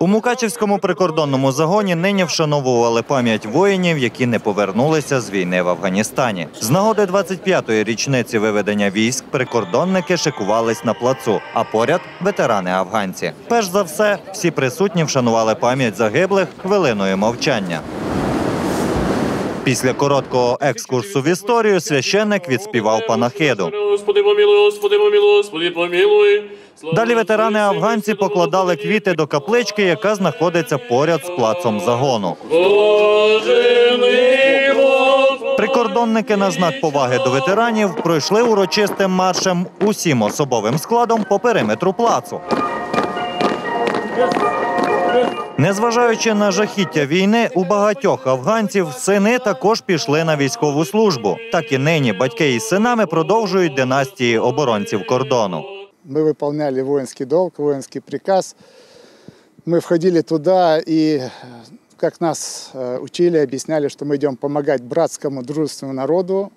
У Мукачівському прикордонному загоні нині вшановували пам'ять воїнів, які не повернулися з війни в Афганістані. З нагоди 25-ї річниці виведення військ прикордонники шикувались на плацу, а поряд ветерани афганці. Перш за все, всі присутні вшанували пам'ять загиблих хвилиною мовчання. Після короткого екскурсу в історію священник відспівав панахиду. Господи помилуй, Господи помилуй, Господи помилуй. Далі ветерани афганці покладали квіти до каплички, яка знаходиться поряд з плацом загону. Прикордонники на знак поваги до ветеранів пройшли урочистим маршем усім особовим складом по периметру плацу. Незважаючи на жахіття війни, у багатьох афганців сини також пішли на військову службу. Так і нині батьки із синами продовжують династії оборонців кордону. Мы выполняли воинский долг, воинский приказ. Мы входили туда и, э, как нас э, учили, объясняли, что мы идем помогать братскому, дружественному народу.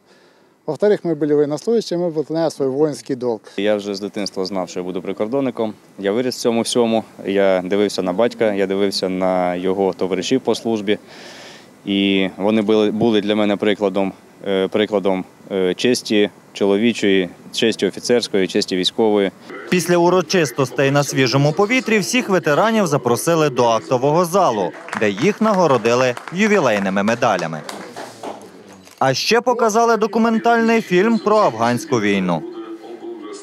Во-вторых, мы были военнослужащими, мы выполняли свой воинский долг. Я вже з дитинства знав, що я буду прикордонником. Я виріс в цьому всьому. Я дивився на батька, я дивився на його товаришів по службі. І вони були, були для мене прикладом, е, прикладом е, честі чоловічої, честі офіцерської, честі військової. Після урочистостей на свіжому повітрі всіх ветеранів запросили до актового залу, де їх нагородили ювілейними медалями. А ще показали документальний фільм про афганську війну.